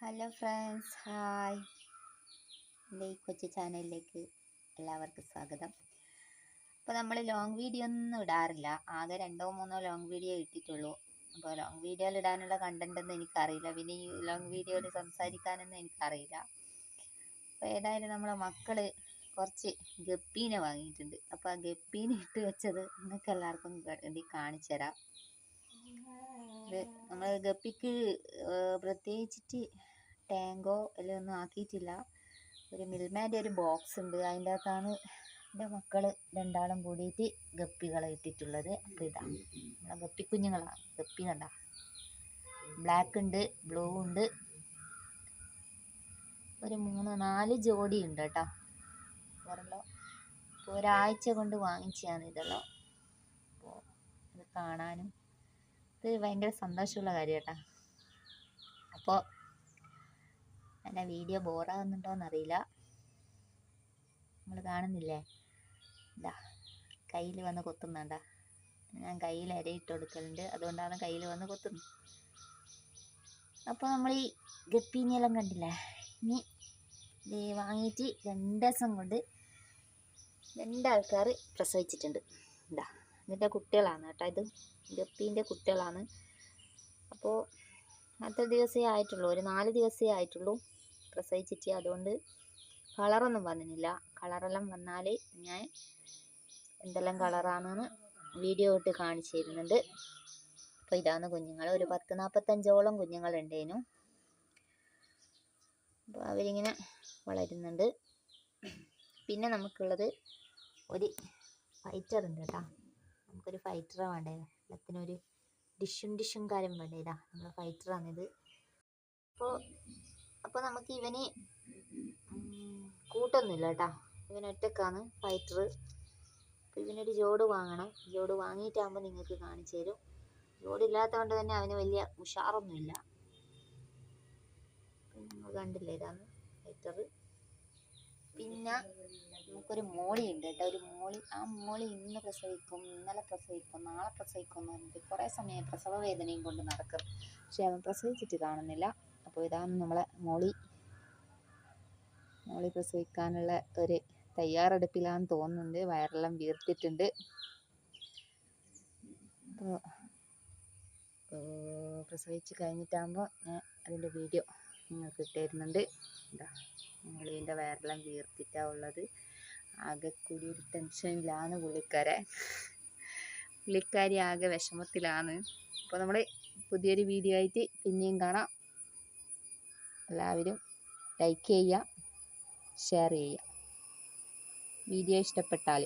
Hello friends hi എന്റെ ഈ കൊച്ചു ചാനലിലേക്ക് എല്ലാവർക്കും സ്വാഗതം. അപ്പോൾ നമ്മൾ ലോങ് വീഡിയോ ഒന്നും ഇടാറില്ല. ആകെ രണ്ടോ മൂന്നോ ലോങ് വീഡിയോ ഇട്ടിട്ടുള്ളൂ. അപ്പോൾ ലോങ് വീഡിയോയിൽ ഇടാനുള്ള കണ്ടന്റ് ഒന്നും എനിക്കറിയില്ല. പിന്നെ ഈ ലോങ് വീഡിയോയിൽ സംസാരിക്കാനൊന്നും എനിക്കറിയില്ല. അപ്പോൾ ഏതായാലും നമ്മളെ മക്കൾ കുറച്ച് ഗപ്പീനെ വാങ്ങിയിട്ടുണ്ട്. അപ്പോൾ ആ ഗപ്പീനെ ഇട്ട് വെച്ചത് നിങ്ങൾക്ക് എല്ലാവർക്കും കാണിച്ചു തരാം നമ്മൾ ഗപ്പിക്ക് പ്രത്യേകിച്ചിട്ട് ടാങ്കോ എല്ലാം ഒന്നും ആക്കിയിട്ടില്ല. ഒരു മിൽമാന്റെ ഒരു ബോക്സ് ഉണ്ട് അതിന്റെ അകത്താണ് എന്റെ മക്കൾ രണ്ടാളും കൂടിയിട്ട് ഗപ്പികളെ ഇട്ടിട്ടുള്ളത്. അപ്പോൾ ഇതാ നമ്മളെ ഗപ്പി കുഞ്ഞുങ്ങളാണ് ഗപ്പി കണ്ട. ബ്ലാക്ക് ഉണ്ട് ബ്ലൂ ഉണ്ട് ഒരു മൂന്ന് നാല് ജോഡി ഉണ്ട് കേട്ടോ. വേറെല്ലോ ഇപ്പോൾ ഒരാഴ്ച കൊണ്ട് വാങ്ങിച്ചതാണ് ഇതെല്ലാം. അപ്പോൾ ഇത് കാണാനും ഇത് ഭയങ്കര സന്തോഷമുള്ള കാര്യം അപ്പോൾ എന്റെ വീഡിയോ ബോറാകുന്നുണ്ടോ എന്നറിയില്ല നമ്മൾ കാണുന്നില്ലേ? ഇതാ കയ്യിൽ വന്ന് കൊത്തുന്നുണ്ട? ഞാൻ കയ്യിൽ അരയിട്ട് കൊടുക്കലുണ്ട്. അതുകൊണ്ടാണ് കയ്യിൽ വന്ന് കൊത്തുന്നത്. അപ്പോൾ നമ്മൾ ഈ ഗപ്പീനെല്ലാം കണ്ടില്ലേ? ഇനി ഇത് വാങ്ങിയിട്ട് രണ്ട് ദിവസം കൊണ്ട് രണ്ടാൾക്കാർ പ്രസവിച്ചിട്ടുണ്ട്. ഇതാ ഇതിന്റെ കുട്ടികളാണ് കേട്ടോ. ഇത് ഗപ്പീന്റെ കുട്ടികളാണ്. അപ്പോൾ അത്ര ദിവസമേ ആയിട്ടുള്ളൂ. ഒരു നാല് ദിവസമേ ആയിട്ടുള്ളൂ പ്രസവിച്ചിട്ട്. അതുകൊണ്ട് കളറൊന്നും വന്നിട്ടില്ല. കളറെല്ലാം വന്നാൽ ഞാൻ എന്തെല്ലാം കളറാണെന്ന് വീഡിയോ ഇട്ട് കാണിച്ചു തരുന്നുണ്ട്. അപ്പോൾ ഇതാണ് കുഞ്ഞുങ്ങൾ. ഒരു പത്ത് നാൽപ്പത്തഞ്ചോളം കുഞ്ഞുങ്ങളുണ്ടേനു. അപ്പോൾ അവരിങ്ങനെ വളരുന്നുണ്ട്. പിന്നെ നമുക്കുള്ളത് ഒരു ഫൈറ്റർ ഉണ്ട് കേട്ടോ. നമുക്കൊരു ഫൈറ്ററാണ് വേണ്ടേ? എല്ലാത്തിനൊരു ഡിഷും ഡിഷും കാര്യം വേണ്ടേ? ഇതാ നമ്മുടെ ഫൈറ്ററാണിത് അപ്പോൾ അപ്പോൾ നമുക്ക് ഇവന് കൂട്ടൊന്നുമില്ല കേട്ടോ. ഇവൻ ഒറ്റക്കാണ് ഫൈറ്റർ അപ്പോൾ ഇവനൊരു ജോഡ് വാങ്ങണം. ജോഡ് വാങ്ങിയിട്ടാകുമ്പോൾ നിങ്ങൾക്ക് കാണിച്ചു തരും. ജോഡ് ഇല്ലാത്തതുകൊണ്ട് തന്നെ അവന് വലിയ ഉഷാറൊന്നുമില്ല. നിങ്ങൾ കണ്ടില്ലേ ഇതാണ് ഫൈറ്റർ പിന്നെ നമുക്കൊരു മോളി ഉണ്ട് കേട്ടോ ഒരു മോളി. ആ മോളി ഇന്ന് പ്രസവിക്കും ഇന്നലെ പ്രസവിക്കും നാളെ പ്രസവിക്കും എന്ന് പറഞ്ഞിട്ട് കുറേ സമയം പ്രസവ വേദനയും കൊണ്ട് നടക്കും. പക്ഷെ അവൻ പ്രസവിച്ചിട്ട് കാണുന്നില്ല. അപ്പോൾ ഇതാണ് നമ്മളെ മോളി. മോളി പ്രസവിക്കാനുള്ള ഒരു തയ്യാറെടുപ്പിലാന്ന് തോന്നുന്നുണ്ട്. വയറെല്ലാം വീർത്തിട്ടുണ്ട്. അപ്പോൾ പ്രസവിച്ച് കഴിഞ്ഞിട്ടാകുമ്പോൾ ഞാൻ അതിന്റെ വീഡിയോ നിങ്ങൾക്ക് ഇട്ടുതരുന്നുണ്ട് ഇതാ. മോളീന്റെ വയറെല്ലാം വീർത്തിട്ടാണ് ഉള്ളത്. ആകെ കൂടി ഒരു ടെൻഷനിലാണ് പുള്ളിക്കാരെ. പുള്ളിക്കാരി ആകെ വിഷമത്തിലാണ്. അപ്പോൾ നമ്മൾ പുതിയൊരു വീഡിയോ ആയിട്ട് പിന്നെയും കാണാം. എല്ലാവരും ലൈക്ക് ചെയ്യുക ഷെയർ ചെയ്യുക. വീഡിയോ ഇഷ്ടപ്പെട്ടാൽ